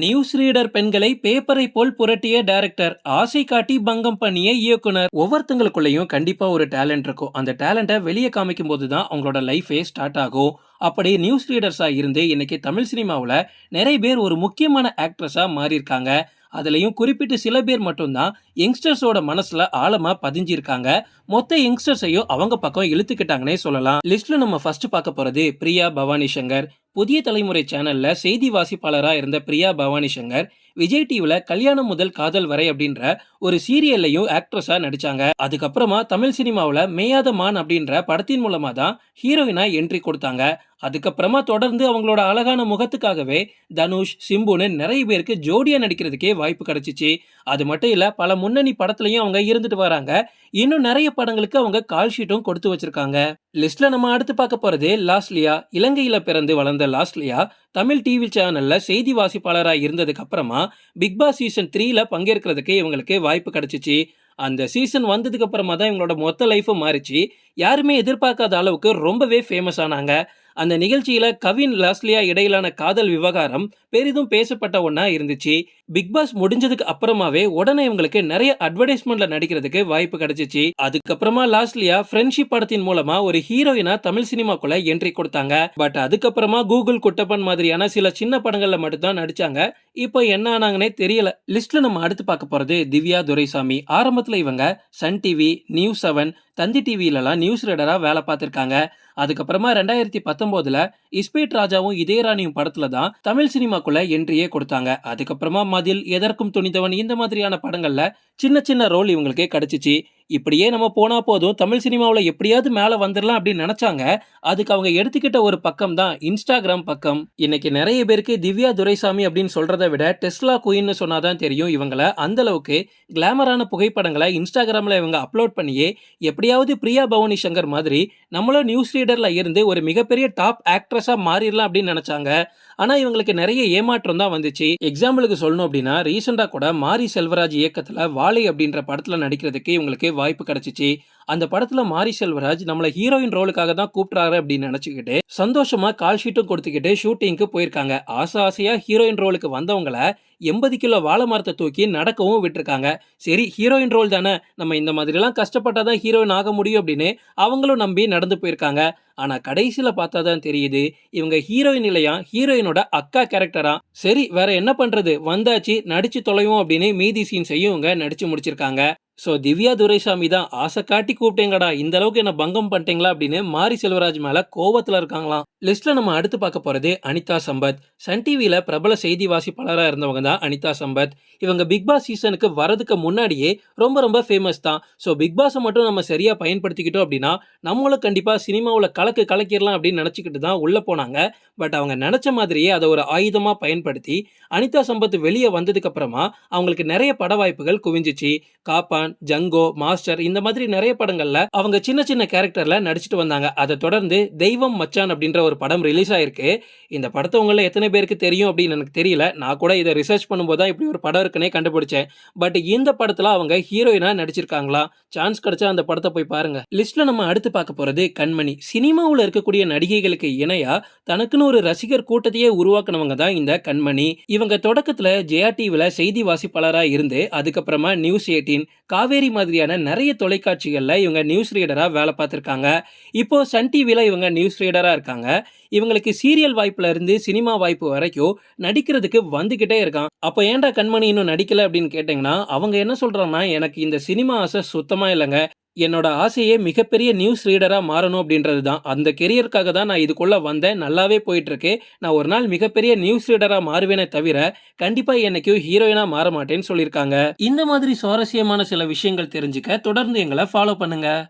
News reader பெண்களை பேப்பரை போல் புரட்டிய director ஆசை காட்டி பங்கம் பண்ணிய இயக்குனர். ஒவ்வொருத்தங்களுக்குள்ளேயும் கண்டிப்பா ஒரு டேலண்ட் இருக்கும். அந்த டேலண்ட்டை வெளியே காமிக்கும் போது தான் அவங்களோட லைஃபே ஸ்டார்ட் ஆகும். அப்படி நியூஸ் ரீடர்ஸா இருந்து இன்னைக்கு தமிழ் சினிமாவில் நிறைய பேர் ஒரு முக்கியமான ஆக்ட்ரஸா மாறியிருக்காங்க. அதுலயும் குறிப்பிட்டு சில பேர் மட்டும்தான் யங்ஸ்டர்ஸோட மனசுல ஆழமா பதிஞ்சிருக்காங்க. மொத்த யங்ஸ்டர்ஸையும் அவங்க பக்கம் இழுத்துக்கிட்டாங்கன்னே சொல்லலாம். லிஸ்ட்ல நம்ம ஃபர்ஸ்ட் பார்க்க போறது பிரியா பவானி சங்கர். புதிய தலைமுறை சேனல்ல செய்தி வாசிப்பாளராக இருந்த பிரியா பவானி சங்கர் விஜய் டிவில கல்யாணம் முதல் காதல் வரை அப்படின்ற ஒரு சீரியல்லையும் ஆக்ட்ரஸா நடிச்சாங்க. அதுக்கப்புறமா தமிழ் சினிமாவில் மேயாத மான் அப்படின்ற படத்தின் மூலமா தான் ஹீரோயினா என்ட்ரி கொடுத்தாங்க. அதுக்கப்புறமா தொடர்ந்து அவங்களோட அழகான முகத்துக்காகவே தனுஷ் சிம்புன்னு நிறைய பேருக்கு ஜோடியா நடிக்கிறதுக்கே வாய்ப்பு கிடைச்சிச்சு. அது மட்டும் இல்ல பல முன்னணி படத்துலயும் அவங்க இருந்துட்டு வராங்க. இன்னும் நிறைய படங்களுக்கு அவங்க கால் ஷீட்டும் கொடுத்து வச்சிருக்காங்க. லிஸ்ட்ல நம்ம அடுத்து பார்க்க போறது லாஸ்லியா இலங்கையில பிறந்து வளர்ந்த லாஸ்லியா தமிழ் டிவி சேனல்ல செய்தி வாசிப்பாளராக இருந்ததுக்கு அப்புறமா பிக் பாஸ் சீசன் த்ரீல பங்கேற்கிறதுக்கு இவங்களுக்கு வாய்ப்பு கிடைச்சிச்சு. அந்த சீசன் வந்ததுக்கு அப்புறமா தான் இவங்களோட மொத்த லைஃபும் மாறிச்சு. யாருமே எதிர்பார்க்காத அளவுக்கு ரொம்பவே ஃபேமஸ் ஆனாங்க. அந்த நிகழ்ச்சியில கவின் லாஸ்லியா இடையிலான காதல் விவகாரம் பெரிதும் பேசப்பட்ட ஒன்றா இருந்துச்சு. பிக் பாஸ் முடிஞ்சதுக்கு அப்புறமாவே உடனே இவங்களுக்கு நிறைய அட்வர்டைஸ்மெண்ட்ல நடிக்கிறதுக்கு வாய்ப்பு கிடைச்சிச்சு. அதுக்கப்புறமா லாஸ்லியா ஃப்ரெண்ட்ஷிப் படத்தின் மூலமா ஒரு ஹீரோயினா தமிழ் சினிமாக்குள்ள என்ட்ரி கொடுத்தாங்க. பட் அதுக்கப்புறமா கூகுள் குட்டப்பன் மாதிரியான சில சின்ன படங்கள்ல மட்டும்தான் நடிச்சாங்க. இப்போ என்ன ஆனாங்கன்னே தெரியல. லிஸ்ட்ல நம்ம அடுத்து பார்க்க போறது திவ்யா துரைசாமி. ஆரம்பத்துல இவங்க Sun TV news seven Thanthi டிவியிலலாம் news ரீடராக வேலை பார்த்துருக்காங்க. அதுக்கப்புறமா ரெண்டாயிரத்தி பத்தொம்போதில் இஸ்பேட் ராஜாவும் இதயராணியும் படத்துல தான் தமிழ் சினிமாக்குள்ள என்ட்ரியே கொடுத்தாங்க. அதுக்கப்புறமா மதில் எதற்கும் துணிந்தவன் இந்த மாதிரியான படங்களில் சின்ன சின்ன ரோல் இவங்களுக்கே கிடச்சிச்சு. இப்படியே நம்ம போனால் போதும். தமிழ் சினிமாவில் எப்படியாவது மேலே வந்துடலாம் அப்படின்னு நினச்சாங்க. அதுக்கு அவங்க எடுத்துக்கிட்ட ஒரு பக்கம் தான் இன்ஸ்டாகிராம் பக்கம். இன்னைக்கு நிறைய பேருக்கு திவ்யா துரைசாமி அப்படின்னு சொல்றதை விட டெஸ்லா குயின்னு சொன்னாதான் தெரியும் இவங்களை. அந்தளவுக்கு கிளாமரான புகைப்படங்களை இன்ஸ்டாகிராமில் இவங்க அப்லோட் பண்ணியே எப்படியாவது பிரியா பவானி சங்கர் மாதிரி நம்மளும் நியூஸ் ரீடரில் இருந்து ஒரு மிகப்பெரிய டாப் ஆக்ட்ரஸாக மாறிடலாம் அப்படின்னு நினச்சாங்க. ஆனா இவங்களுக்கு நிறைய ஏமாற்றம் தான் வந்துச்சு. எக்ஸாம்பிளுக்கு சொல்லணும் அப்படின்னா ரீசெண்டாக கூட மாரி செல்வராஜ் இயக்கத்துல வாழை அப்படின்ற படத்துல நடிக்கிறதுக்கு இவங்களுக்கு வாய்ப்பு கிடைச்சிச்சு. அந்த படத்துல மாரி செல்வராஜ் நம்மளை ஹீரோயின் ரோலுக்காக தான் கூப்பிட்றாரு அப்படின்னு நினைச்சுக்கிட்டு சந்தோஷமா கால் ஷீட்டும் கொடுத்துக்கிட்டு ஷூட்டிங்க்கு போயிருக்காங்க. ஆசை ஆசையா ஹீரோயின் ரோலுக்கு வந்தவங்கள எண்பது கிலோ வாழை மரத்தை தூக்கி நடக்கவும் விட்டுருக்காங்க. சரி ஹீரோயின் ரோல் தானே நம்ம இந்த மாதிரிலாம் கஷ்டப்பட்டாதான் ஹீரோயின் ஆக முடியும் அப்படின்னு அவங்களும் நம்பி நடந்து போயிருக்காங்க. ஆனா கடைசியில பார்த்தா தான் தெரியுது இவங்க ஹீரோயின் இல்லையா ஹீரோயினோட அக்கா கேரக்டரா சரி வேற என்ன பண்றது வந்தாச்சு நடிச்சு தொலைவோம் அப்படின்னு மீதி சீன்ஸையும் இவங்க நடிச்சு முடிச்சிருக்காங்க. ஸோ திவ்யா துரைசாமி தான் ஆசை காட்டி கூப்பிட்டேங்கடா. இந்த அளவுக்கு என்ன பங்கம் பண்ணிட்டீங்களா அப்படின்னு மாரி செல்வராஜ் மேல கோவத்துல இருக்காங்களாம். லிஸ்ட்ல நம்ம அடுத்து பார்க்க போறது அனிதா சம்பத். சன் டிவியில பிரபல செய்தி வாசிப்பாளராக இருந்தவங்க தான் அனிதா சம்பத். இவங்க பிக் பாஸ் சீசனுக்கு வரதுக்கு முன்னாடியே ரொம்ப ரொம்ப ஃபேமஸ் தான். ஸோ பிக் பாஸை மட்டும் நம்ம சரியா பயன்படுத்திக்கிட்டோம் அப்படின்னா நம்மளும் கண்டிப்பா சினிமாவில் கலக்கு கலக்கிடலாம் அப்படின்னு நினச்சிக்கிட்டு தான் உள்ள போனாங்க. பட் அவங்க நினைச்ச மாதிரியே அதை ஒரு ஆயுதமா பயன்படுத்தி அனிதா சம்பத் வெளியே வந்ததுக்கு அப்புறமா அவங்களுக்கு நிறைய பட வாய்ப்புகள் குவிஞ்சிச்சு காப்பான் ஜங்கோ மாஸ்டர் இந்த மாதிரி நிறைய படங்கள்ல அவங்க சின்ன சின்ன கேரக்டர்ல நடிச்சிட்டு வந்தாங்க. அதை தொடர்ந்து தெய்வம் மச்சான் அப்படின்ற ஒரு படம் ரிலீஸ் ஆயிருக்கு. இந்த படத்தை உங்களை எத்தனை பேருக்கு தெரியும் அப்படின்னு எனக்கு தெரியல. நான் கூட இதை ரிசர்ச் பண்ணும்போது தான் இப்படி ஒரு படம் இருக்குன்னே கண்டுபிடிச்சேன். பட் இந்த படத்துல அவங்க ஹீரோயினா நடிச்சிருக்காங்களா? சான்ஸ் கிடைச்சா அந்த படத்தை போய் பாருங்க. லிஸ்ட்ல நம்ம அடுத்து பார்க்க போறது கண்மணி. சினிமாவில் இருக்கக்கூடிய நடிகைகளுக்கு இணையா தனக்குன்னு ஒரு ரசிகர் கூட்டத்தையே உருவாக்குனவங்க தான் இந்த கண்மணி. இவங்க தொடக்கத்துல ஜெயா டிவில செய்தி வாசிப்பாளராக இருந்து அதுக்கப்புறமா நியூஸ் எயிட்டீன் காவேரி மாதிரியான நிறைய தொலைக்காட்சிகளில் இவங்க நியூஸ் ரீடராக வேலை பார்த்துருக்காங்க. இப்போது சன் டிவியில் இவங்க நியூஸ் ரீடராக இருக்காங்க. இவங்களுக்கு சீரியல் வாய்ப்பில் இருந்து சினிமா வாய்ப்பு வரைக்கும் நடிக்கிறதுக்கு வந்துக்கிட்டே இருக்கான். அப்போ ஏன்டா கண்மணி இன்னும் நடிக்கலை அப்படின்னு கேட்டிங்கன்னா அவங்க என்ன சொல்கிறாங்கன்னா எனக்கு இந்த சினிமா ஆசை சுத்தமாக இல்லைங்க. என்னோட ஆசையே மிகப்பெரிய நியூஸ் ரீடராக மாறணும் அப்படின்றது தான் அந்த கெரியருக்காக தான் நான் இதுக்குள்ளே வந்தேன். நல்லாவே போயிட்டுருக்கு. நான் ஒரு நாள் மிகப்பெரிய நியூஸ் ரீடராக மாறுவேனே தவிர கண்டிப்பாக என்னைக்கும் ஹீரோயினாக மாற மாட்டேன்னு சொல்லியிருக்காங்க. இந்த மாதிரி சுவாரஸ்யமான சில விஷயங்கள் தெரிஞ்சுக்க தொடர்ந்து எங்களை ஃபாலோ பண்ணுங்கள்